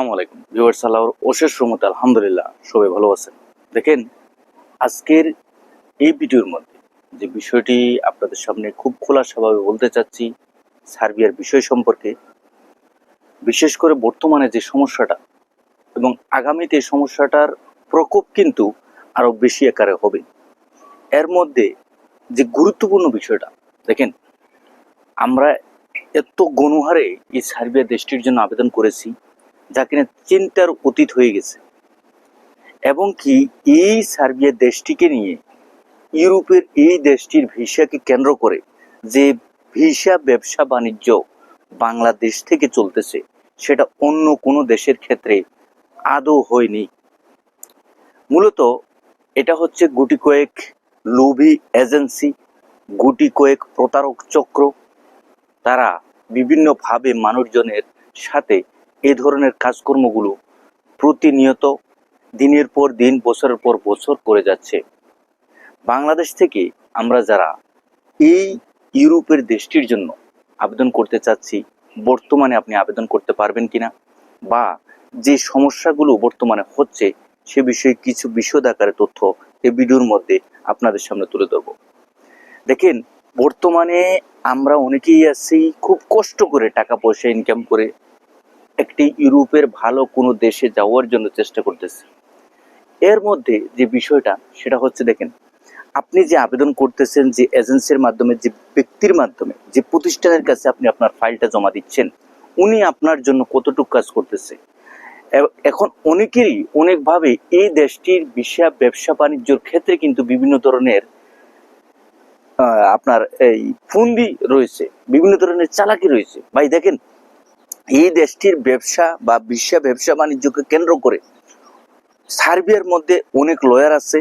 আসসালামু আলাইকুম। ভিউয়ার্স, আল্লাহর অশেষ রহমতে আলহামদুলিল্লাহ সবাই ভালো আছেন। দেখেন, আজকের এই ভিডিওর মধ্যে যে বিষয়টি আপনাদের সামনে খুব খোলাসাভাবে বলতে চাচ্ছি, সার্বিয়ার বিষয় সম্পর্কে, বিশেষ করে বর্তমানে যে সমস্যাটা এবং আগামীতে সমস্যাটার প্রকোপ কিন্তু আরও বেশি আকারে হবে। এর মধ্যে যে গুরুত্বপূর্ণ বিষয়টা, দেখেন, আমরা এত গণহারে এই সার্বিয়া দেশটির জন্য আবেদন করেছি যা কিনা চিন্তার অতীত হয়ে গেছে। এবং কি এই সার্বিয়া দেশটিকে নিয়ে ইউরোপের এই দেশটির ভিসাকে কেন্দ্র করে যে ভিসা ব্যবসা বাণিজ্য বাংলাদেশ থেকে চলতেছে, সেটা অন্য কোনো দেশের ক্ষেত্রে আদৌ হয়নি। মূলত এটা হচ্ছে গুটি কয়েক লোভী এজেন্সি, গুটি কয়েক প্রতারক চক্র। তারা বিভিন্নভাবে মানুষজনের সাথে এই ধরনের কাজকর্মগুলো প্রতিনিয়ত দিনের পর দিন, বছরের পর বছর করে যাচ্ছে। বাংলাদেশ থেকে আমরা যারা এই ইউরোপের দেশটির জন্য আবেদন করতে চাচ্ছি, বর্তমানে আপনি আবেদন করতে পারবেন কিনা বা যে সমস্যাগুলো বর্তমানে হচ্ছে সে বিষয়ে কিছু বিশদ আকারে তথ্য এই ভিডিওর মধ্যে আপনাদের সামনে তুলে ধরবো। দেখেন, বর্তমানে আমরা অনেকেই আছি খুব কষ্ট করে টাকা পয়সা ইনকাম করে একটি ইউরোপের ভালো কোনো দেশে যাওয়ার জন্য চেষ্টা করতেছে। এর মধ্যে যে বিষয়টা, সেটা হচ্ছে দেখেন, আপনি যে আবেদন করতেছেন যে এজেন্সির মাধ্যমে, যে ব্যক্তির মাধ্যমে, যে প্রতিষ্ঠানের কাছে আপনি আপনার ফাইলটা জমা দিচ্ছেন, উনি আপনার জন্য কতটুকু কাজ করতেছে। এখন অনেকেরই অনেকভাবে এই দেশটির বিষয় ব্যবসা, বাণিজ্যর ক্ষেত্রে কিন্তু বিভিন্ন ধরনের আপনার এই ফুন্দি রয়েছে, বিভিন্ন ধরনের চালাকি রয়েছে। ভাই, দেখেন এই দেশটির ব্যবসা বা বিশ্ব ব্যবসা বাণিজ্যকে কেন্দ্র করে সার্বিয়ার মধ্যে অনেক লয়ার আছে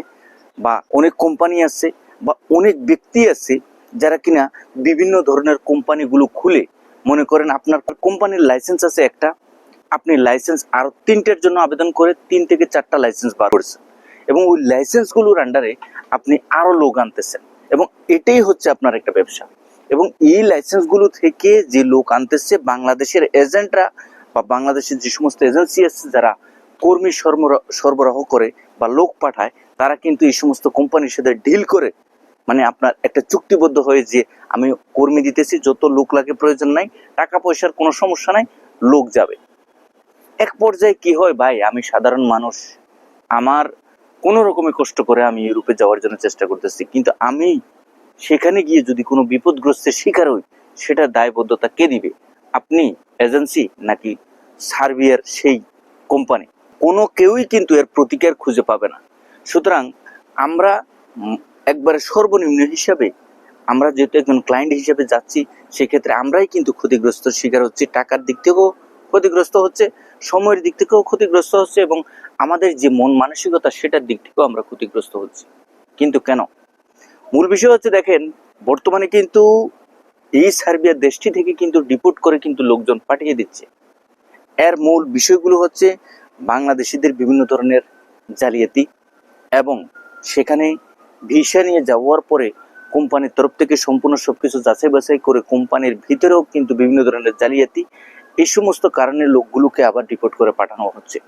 বা অনেক কোম্পানি আছে বা অনেক ব্যক্তি আছে যারা কিনা বিভিন্ন ধরনের কোম্পানিগুলো খুলে, মনে করেন আপনার কোম্পানির লাইসেন্স আছে একটা, আপনি লাইসেন্স আরও তিনটের জন্য আবেদন করে তিন থেকে চারটা লাইসেন্স বার করেছেন এবং ওই লাইসেন্সগুলোর আন্ডারে আপনি আরও লোক আনতেছেন এবং এটাই হচ্ছে আপনার একটা ব্যবসা। এবং এই লাইসেন্সগুলো থেকে যে লোক আনতেছে বাংলাদেশের এজেন্টরা বা বাংলাদেশের যে সমস্ত এজেন্সি আছে যারা কর্মী সরবরাহ করে বা লোক পাঠায়, তারা কিন্তু এই সমস্ত কোম্পানির সাথে ডিল করে। মানে আপনার একটা চুক্তিবদ্ধ হয়ে যে আমি কর্মী দিতেছি, যত লোক লাগে প্রয়োজন নাই, টাকা পয়সার কোনো সমস্যা নাই, লোক যাবে। এক পর্যায়ে কি হয়, ভাই, আমি সাধারণ মানুষ, আমার কোনো রকমে কষ্ট করে আমি ইউরোপে যাওয়ার জন্য চেষ্টা করতেছি। কিন্তু আমি সেখানে গিয়ে যদি কোনো বিপদগ্রস্তের শিকার হই সেটা দায়বদ্ধতা কে দিবে? আপনি এজেন্সি নাকি সার্বিয়ার সেই কোম্পানি? কোনো কেউই কিন্তু এর প্রতিকার খুঁজে পাবে না। সুতরাং আমরা একবারে সর্বনিম্ন হিসাবে আমরা যেহেতু একজন ক্লায়েন্ট হিসেবে যাচ্ছি, সেক্ষেত্রে আমরাই কিন্তু ক্ষতিগ্রস্ত শিকার হচ্ছি। টাকার দিক থেকেও ক্ষতিগ্রস্ত হচ্ছে, সময়ের দিক থেকেও ক্ষতিগ্রস্ত হচ্ছে এবং আমাদের যে মন মানসিকতা, সেটার দিক থেকেও আমরা ক্ষতিগ্রস্ত হচ্ছি। কিন্তু কেন? মূল বিষয় হচ্ছে দেখেন, বর্তমানে কিন্তু এই সার্বিয়া দেশটি থেকে কিন্তু ডিপোর্ট করে কিন্তু লোকজন পাঠিয়ে দিচ্ছে। এর মূল বিষয়গুলো হচ্ছে বাংলাদেশিদের বিভিন্ন ধরনের জালিয়াতি এবং সেখানে ভিসা নিয়ে যাওয়ার পরে কোম্পানির তরফ থেকে সম্পূর্ণ সবকিছু যাচাই বাছাই করে কোম্পানির ভিতরেও কিন্তু বিভিন্ন ধরনের জালিয়াতি, এই সমস্ত কারণে লোকগুলোকে আবার ডিপোর্ট করে পাঠানো হচ্ছে।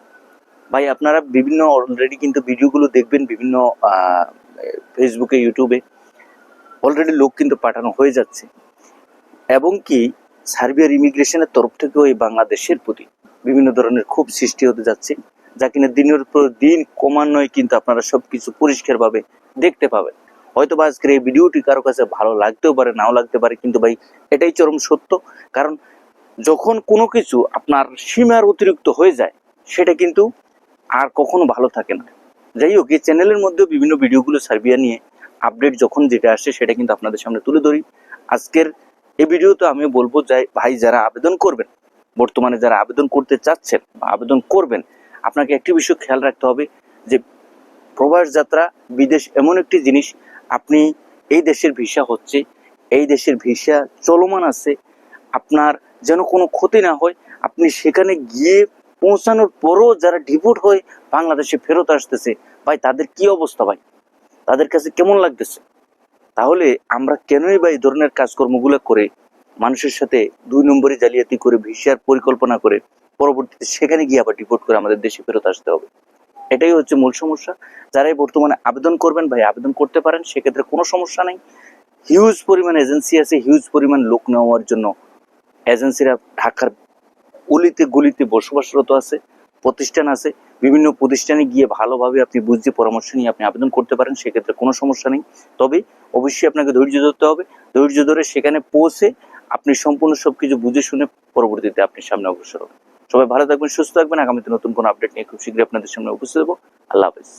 ভাই, আপনারা বিভিন্ন অলরেডি কিন্তু ভিডিওগুলো দেখবেন, বিভিন্ন ফেসবুকে, ইউটিউবে অলরেডি লোক কিন্তু পাঠানো হয়ে যাচ্ছে। এবং কি, সার্বিয়ার ইমিগ্রেশনের তরফ থেকেও এই বাংলাদেশের প্রতি বিভিন্ন ধরনের ক্ষোভ সৃষ্টি হতে যাচ্ছে, যা কিনা দিনের পর দিন ক্রমান্বয়ে কিন্তু আপনারা সবকিছু পরিষ্কারভাবে দেখতে পাবেন। হয়তো বা আজকের এই ভিডিওটি কারও কাছে ভালো লাগতেও পারে, নাও লাগতে পারে, কিন্তু ভাই, এটাই চরম সত্য। কারণ যখন কোনো কিছু আপনার সীমার অতিরিক্ত হয়ে যায়, সেটা কিন্তু আর কখনো ভালো থাকে না। যাই হোক, এই চ্যানেলের মধ্যেও বিভিন্ন ভিডিওগুলো সার্বিয়া নিয়ে আপডেট যখন যেটা আসে সেটা কিন্তু আপনাদের সামনে তুলে ধরি। আজকের এই ভিডিওতে আমি বলব যাই ভাই, যারা আবেদন করবেন, বর্তমানে যারা আবেদন করতে চাচ্ছেন বা আবেদন করবেন, আপনাকে একটি বিষয় খেয়াল রাখতে হবে যে, প্রবাস যাত্রা, বিদেশ এমন একটি জিনিস, আপনি এই দেশের ভিসা হচ্ছে, এই দেশের ভিসা চলমান আছে, আপনার যেন কোনো ক্ষতি না হয়, আপনি সেখানে গিয়ে পৌঁছানোর পরও যারা ডিভোট হয়ে বাংলাদেশে ফেরত আসতেছে, ভাই, তাদের কি অবস্থা ভাই? তাদের কাছে কেমন লাগতেছে? তাহলে আমরা কেনই বা এই ধরনের কাজকর্মগুলো করে মানুষের সাথে দুই নম্বরে জালিয়াতি করে, ভিসার পরিকল্পনা করে পরবর্তীতে সেখানে গিয়ে আবার ডিপোর্ট করে আমাদের দেশে ফেরত আসতে হবে? এটাই হচ্ছে মূল সমস্যা। যারাই বর্তমানে আবেদন করবেন ভাই, আবেদন করতে পারেন, সেক্ষেত্রে কোনো সমস্যা নেই। হিউজ পরিমাণ এজেন্সি আছে হিউজ পরিমাণ লোক নেওয়ার জন্য এজেন্সিরা ঢাকার অলিতে গলিতে বসবাসরত আছে, প্রতিষ্ঠান আছে, বিভিন্ন প্রতিষ্ঠানে গিয়ে ভালোভাবে আপনি বুঝতে পরামর্শ নিয়ে আপনি আবেদন করতে পারেন, সেক্ষেত্রে কোনো সমস্যা নেই। তবে অবশ্যই আপনাকে ধৈর্য ধরতে হবে। ধৈর্য ধরে সেখানে পৌঁছে আপনি সম্পূর্ণ সবকিছু বুঝে শুনে পরবর্তীতে আপনি সামনে অগ্রসর হবেন। সবাই ভালো থাকবেন, সুস্থ থাকবেন। আগামীতে নতুন কোনো আপডেট নিয়ে খুব শীঘ্রই আপনাদের সামনে উপস্থিত হব। আল্লাহ হাফেজ।